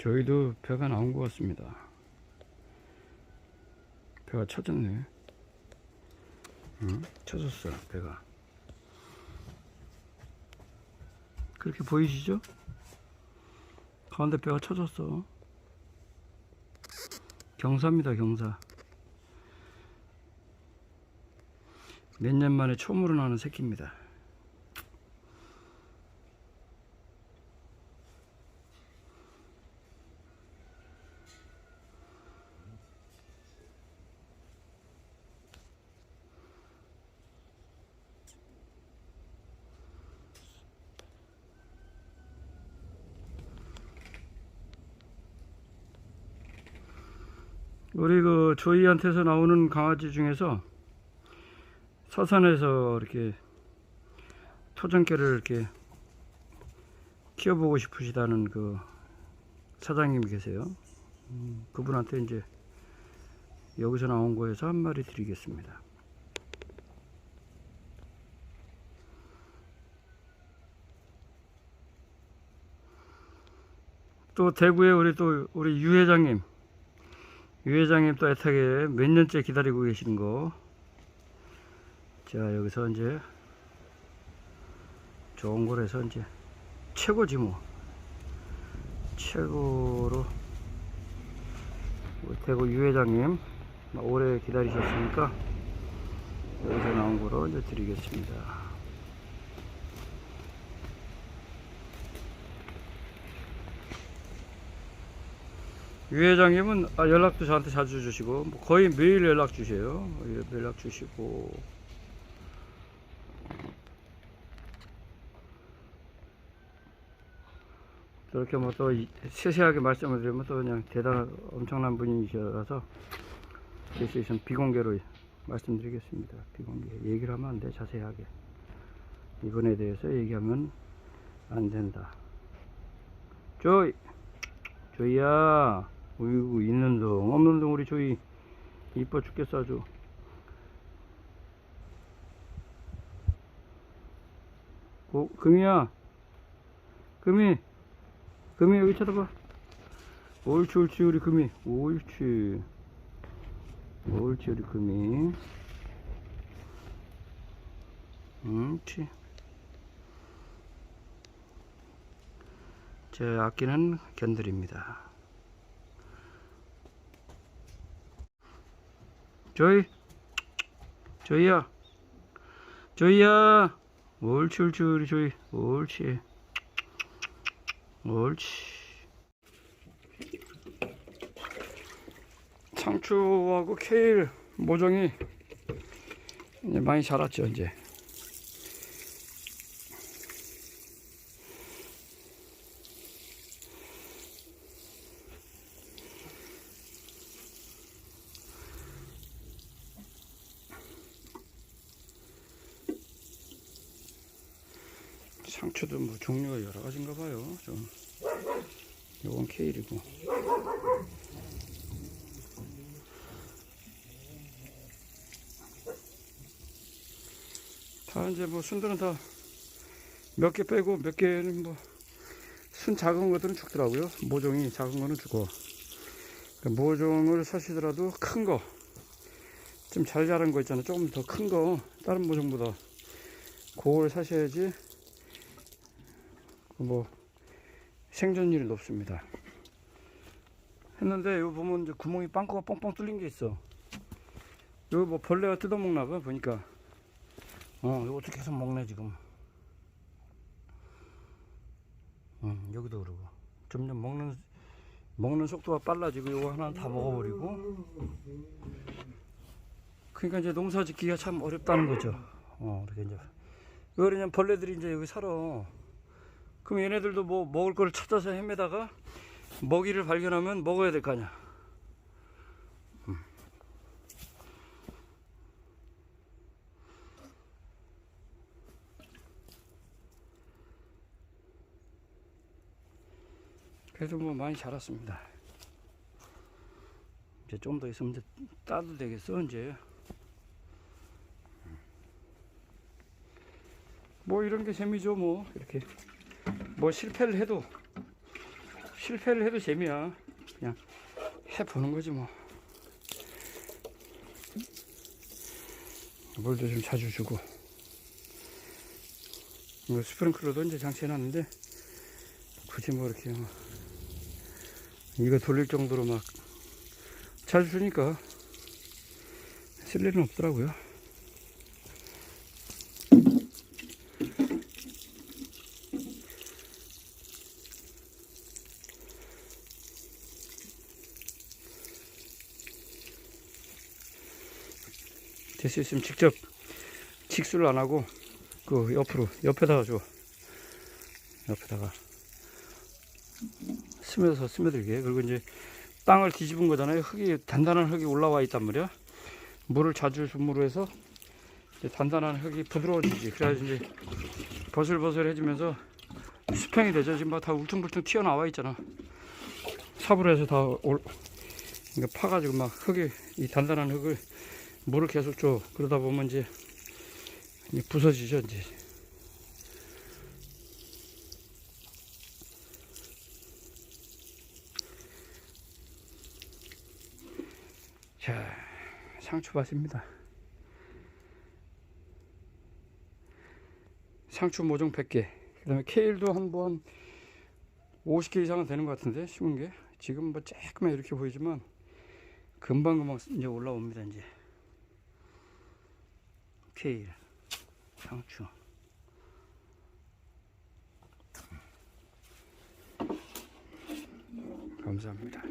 저희도 배가 나온 것 같습니다. 배가 쳐졌네. 응? 쳐졌어, 배가. 그렇게 보이시죠? 가운데 배가 쳐졌어. 경사입니다, 경사. 몇 년 만에 처음으로 나는 새끼입니다. 우리 그 조이한테서 나오는 강아지 중에서 서산에서 이렇게 토종개를 이렇게 키워보고 싶으시다는 그 사장님이 계세요. 음, 그분한테 이제 여기서 나온 거에서 한 마리 드리겠습니다. 또 대구에 우리 또 우리 유 회장님 유 회장님 또 애타게 몇 년째 기다리고 계시는 거. 자, 여기서 이제 좋은 거라서 이제 최고지 뭐. 최고로 대구 유 회장님 오래 기다리셨으니까 여기서 나온 거로 이제 드리겠습니다. 유 회장님은 아, 연락도 저한테 자주 주시고 뭐 거의 매일 연락 주세요. 예, 연락 주시고 그렇게 뭐 또 세세하게 말씀을 드리면 또 그냥 대단한 엄청난 분이셔서 있으면 비공개로 말씀드리겠습니다. 비공개 얘기를 하면 안 돼 자세하게 이번에 대해서 얘기하면 안 된다. 조이 조이야 어이구 있는 동 없는 동 우리 조이 이뻐 죽겠어 아주. 고, 금이야. 금이 금이 여기 쳐다봐. 옳지 옳지 우리 금이. 옳지. 옳지 우리 금이. 옳지. 제 아끼는 견들입니다 조이. 조이야. 조이야. 옳지 옳지 우리 조이. 옳지. 옳지. 상추하고 케일 모종이 이제 많이 자랐죠 이제 상추도 뭐 종류가 여러 가지인가 봐요. 좀. 요건 케일이고. 다 이제 뭐 순들은 다 몇 개 빼고 몇 개는 뭐 순 작은 것들은 죽더라고요. 모종이 작은 거는 죽어. 그 모종을 사시더라도 큰 거. 좀 잘 자란 거 있잖아요. 조금 더 큰 거. 다른 모종보다. 그걸 사셔야지 뭐 생존율이 높습니다. 했는데 여기 보면 이제 구멍이 빵꾸가 뻥뻥 뚫린 게 있어. 여기 뭐 벌레가 뜯어먹나 봐 보니까. 어 이것도 계속 먹네 지금. 음 여기도 그러고 점점 먹는 먹는 속도가 빨라지고 이거 하나 다 먹어버리고. 그러니까 이제 농사 짓기가 참 어렵다는 거죠. 어 이렇게 이제 이거 그냥 벌레들이 이제 여기 살아. 그럼 얘네들도 뭐 먹을 걸 찾아서 헤매다가 먹이를 발견하면 먹어야 될 거 아니야. 음. 그래도 뭐 많이 자랐습니다. 이제 좀 더 있으면 이제 따도 되겠어 이제. 뭐 이런 게 재미죠 뭐 이렇게 뭐 실패를 해도 실패를 해도 재미야. 그냥 해보는 거지 뭐. 물도 좀 자주 주고. 뭐 스프링클러도 이제 장치해놨는데 굳이 뭐 이렇게 뭐 이거 돌릴 정도로 막 자주 주니까 쓸 일은 없더라고요. 될 수 있으면 직접 직수를 안 하고 그 옆으로 옆에다가 줘. 옆에다가. 스며서 스며들게. 그리고 이제 땅을 뒤집은 거잖아요. 흙이 단단한 흙이 올라와 있단 말이야. 물을 자주 줌으로 해서 이제 단단한 흙이 부드러워지지. 그래야지 이제 버슬버슬해지면서 수평이 되죠. 지금 막 다 울퉁불퉁 튀어나와 있잖아. 삽으로 해서 다 올, 그러니까 파가지고 막 흙이 이 단단한 흙을 물을 계속 줘. 그러다 보면 이제 부서지죠 이제. 자 상추밭입니다. 상추 모종 100개. 그 다음에 케일도 한번 50개 이상은 되는 것 같은데 심은 게. 지금 뭐 조금만 이렇게 보이지만 금방금방 이제 올라옵니다 이제 케일 상추. 감사합니다